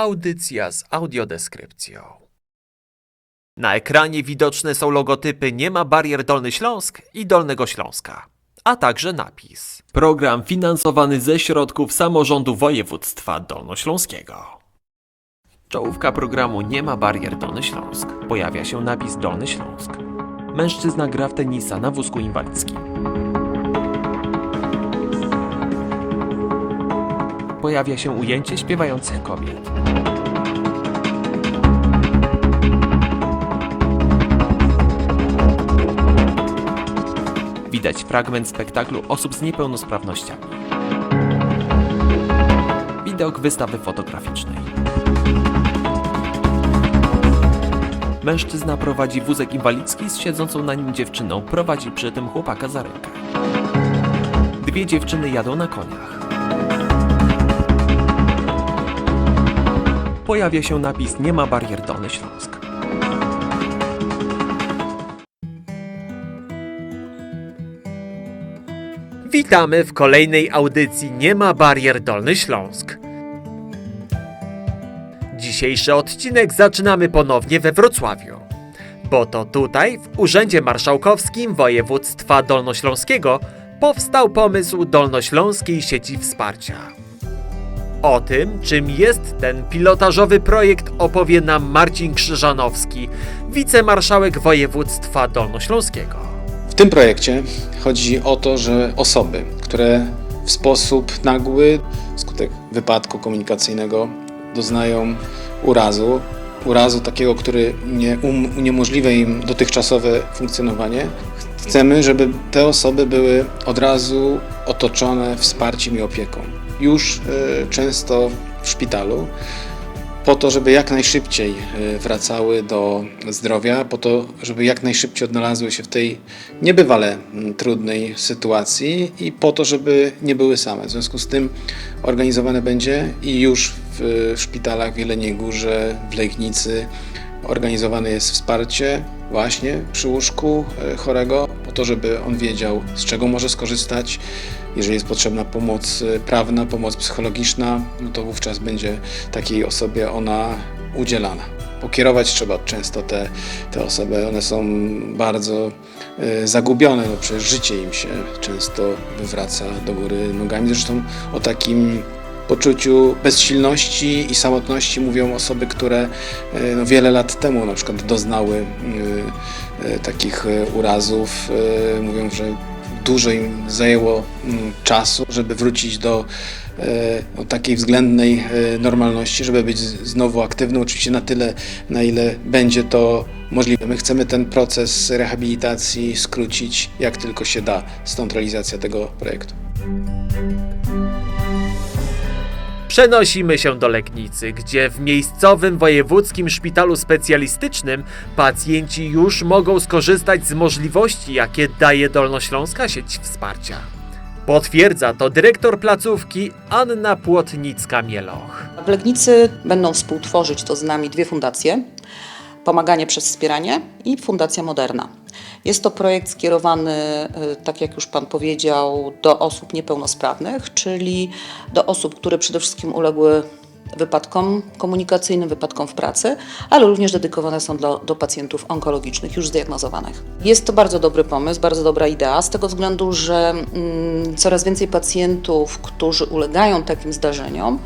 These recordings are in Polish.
Audycja z audiodeskrypcją. Na ekranie widoczne są logotypy Nie ma barier Dolny Śląsk i Dolnego Śląska, a także napis. Program finansowany ze środków samorządu województwa dolnośląskiego. Czołówka programu Nie ma barier Dolny Śląsk. Pojawia się napis Dolny Śląsk. Mężczyzna gra w tenisa na wózku inwalidzkim. Pojawia się ujęcie śpiewających kobiet. Widać fragment spektaklu osób z niepełnosprawnościami. Widok wystawy fotograficznej. Mężczyzna prowadzi wózek inwalidzki z siedzącą na nim dziewczyną, prowadzi przy tym chłopaka za rękę. Dwie dziewczyny jadą na koniach. Pojawia się napis Nie ma barier Dolny Śląsk. Witamy w kolejnej audycji Nie ma barier Dolny Śląsk. Dzisiejszy odcinek zaczynamy ponownie we Wrocławiu. Bo to tutaj, w Urzędzie Marszałkowskim Województwa Dolnośląskiego, powstał pomysł Dolnośląskiej Sieci Wsparcia. O tym, czym jest ten pilotażowy projekt, opowie nam Marcin Krzyżanowski, wicemarszałek województwa dolnośląskiego. W tym projekcie chodzi o to, że osoby, które w sposób nagły, wskutek wypadku komunikacyjnego, doznają urazu, urazu takiego, który nie, um, uniemożliwia im dotychczasowe funkcjonowanie, chcemy, żeby te osoby były od razu otoczone wsparciem i opieką. Już y, często w szpitalu, po to, żeby jak najszybciej y, wracały do zdrowia, po to, żeby jak najszybciej odnalazły się w tej niebywale trudnej sytuacji i po to, żeby nie były same. W związku z tym organizowane będzie i już w szpitalach w Jeleniej Górze, w Legnicy organizowane jest wsparcie właśnie przy łóżku y, chorego, po to, żeby on wiedział, z czego może skorzystać. Jeżeli jest potrzebna pomoc y, prawna, pomoc psychologiczna, no to wówczas będzie takiej osobie ona udzielana. Pokierować trzeba często te, te osoby, one są bardzo y, zagubione, no przecież życie im się często wywraca do góry nogami. Zresztą o takim poczuciu bezsilności i samotności mówią osoby, które y, no, wiele lat temu na przykład doznały y, y, takich urazów. Mówią, że dużo im zajęło czasu, żeby wrócić do e, no, takiej względnej e, normalności, żeby być znowu aktywnym, oczywiście na tyle, na ile będzie to możliwe. My chcemy ten proces rehabilitacji skrócić jak tylko się da, stąd realizacja tego projektu. Przenosimy się do Legnicy, gdzie w miejscowym wojewódzkim szpitalu specjalistycznym pacjenci już mogą skorzystać z możliwości, jakie daje Dolnośląska sieć wsparcia. Potwierdza to dyrektor placówki Anna Płotnicka-Mieloch. W Legnicy będą współtworzyć to z nami dwie fundacje. Pomaganie przez wspieranie i Fundacja Moderna. Jest to projekt skierowany, y, tak jak już Pan powiedział, do osób niepełnosprawnych, czyli do osób, które przede wszystkim uległy wypadkom komunikacyjnym, wypadkom w pracy, ale również dedykowane są do, do pacjentów onkologicznych już zdiagnozowanych. Jest to bardzo dobry pomysł, bardzo dobra idea, z tego względu, że mm, coraz więcej pacjentów, którzy ulegają takim zdarzeniom,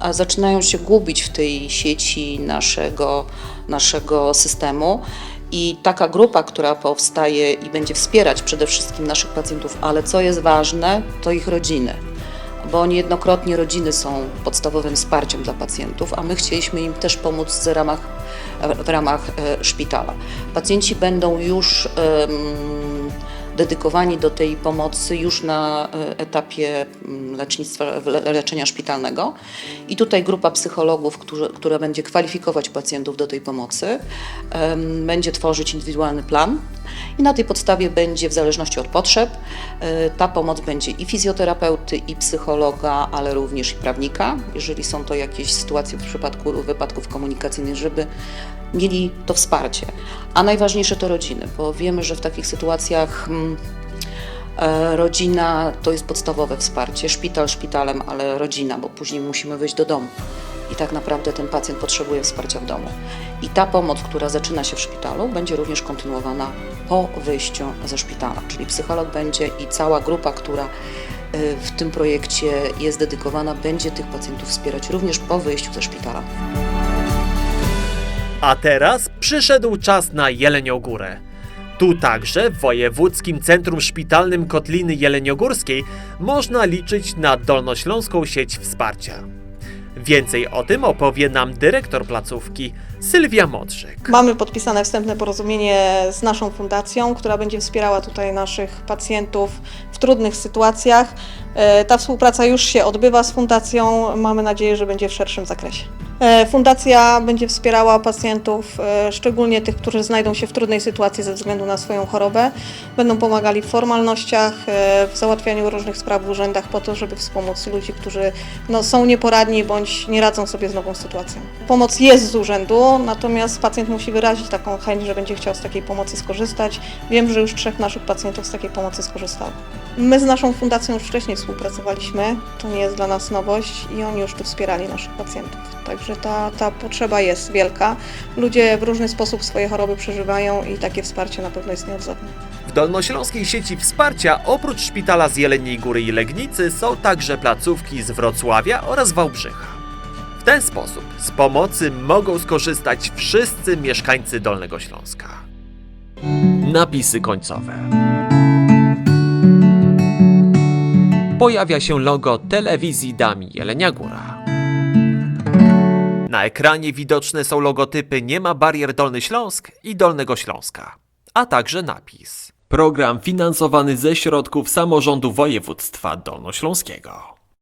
a zaczynają się gubić w tej sieci naszego, naszego systemu. I taka grupa, która powstaje i będzie wspierać przede wszystkim naszych pacjentów, ale co jest ważne, to ich rodziny. Bo niejednokrotnie rodziny są podstawowym wsparciem dla pacjentów, a my chcieliśmy im też pomóc w ramach, w ramach e, szpitala. Pacjenci będą już dedykowani do tej pomocy już na e, etapie mm, lecznictwa, le- leczenia szpitalnego. I tutaj grupa psychologów, którzy, która będzie kwalifikować pacjentów do tej pomocy, będzie tworzyć indywidualny plan i na tej podstawie będzie, w zależności od potrzeb, e, ta pomoc będzie i fizjoterapeuty, i psychologa, ale również i prawnika, jeżeli są to jakieś sytuacje w przypadku wypadków komunikacyjnych, żeby mieli to wsparcie. A najważniejsze to rodziny, bo wiemy, że w takich sytuacjach mm, e, rodzina to jest podstawowe wsparcie. Szpital szpitalem, ale rodzina, bo później musimy wyjść do domu. I tak naprawdę ten pacjent potrzebuje wsparcia w domu. I ta pomoc, która zaczyna się w szpitalu, będzie również kontynuowana po wyjściu ze szpitala, czyli psycholog będzie i cała grupa, która y, w tym projekcie jest dedykowana, będzie tych pacjentów wspierać również po wyjściu ze szpitala. A teraz przyszedł czas na Jelenią Górę. Tu także w Wojewódzkim Centrum Szpitalnym Kotliny Jeleniogórskiej można liczyć na dolnośląską sieć wsparcia. Więcej o tym opowie nam dyrektor placówki Sylwia Modrzyk. Mamy podpisane wstępne porozumienie z naszą fundacją, która będzie wspierała tutaj naszych pacjentów w trudnych sytuacjach. E, Ta współpraca już się odbywa z fundacją. Mamy nadzieję, że będzie w szerszym zakresie. E, Fundacja będzie wspierała pacjentów, e, szczególnie tych, którzy znajdą się w trudnej sytuacji ze względu na swoją chorobę. Będą pomagali w formalnościach, w załatwianiu różnych spraw w urzędach po to, żeby wspomóc ludzi, którzy no, są nieporadni bądź nie radzą sobie z nową sytuacją. Pomoc jest z urzędu, natomiast pacjent musi wyrazić taką chęć, że będzie chciał z takiej pomocy skorzystać. Wiem, że już trzech naszych pacjentów z takiej pomocy skorzystało. My z naszą fundacją już wcześniej współpracowaliśmy, to nie jest dla nas nowość i oni już tu wspierali naszych pacjentów. Także ta, ta potrzeba jest wielka. Ludzie w różny sposób swoje choroby przeżywają i takie wsparcie na pewno jest nieodzowne. W dolnośląskiej sieci wsparcia oprócz szpitala z Jeleniej Góry i Legnicy są także placówki z Wrocławia oraz Wałbrzycha. W ten sposób z pomocy mogą skorzystać wszyscy mieszkańcy Dolnego Śląska. Napisy końcowe. Pojawia się logo telewizji Dami Jelenia Góra. Na ekranie widoczne są logotypy Nie ma barier Dolny Śląsk i Dolnego Śląska, a także napis. Program finansowany ze środków samorządu województwa dolnośląskiego.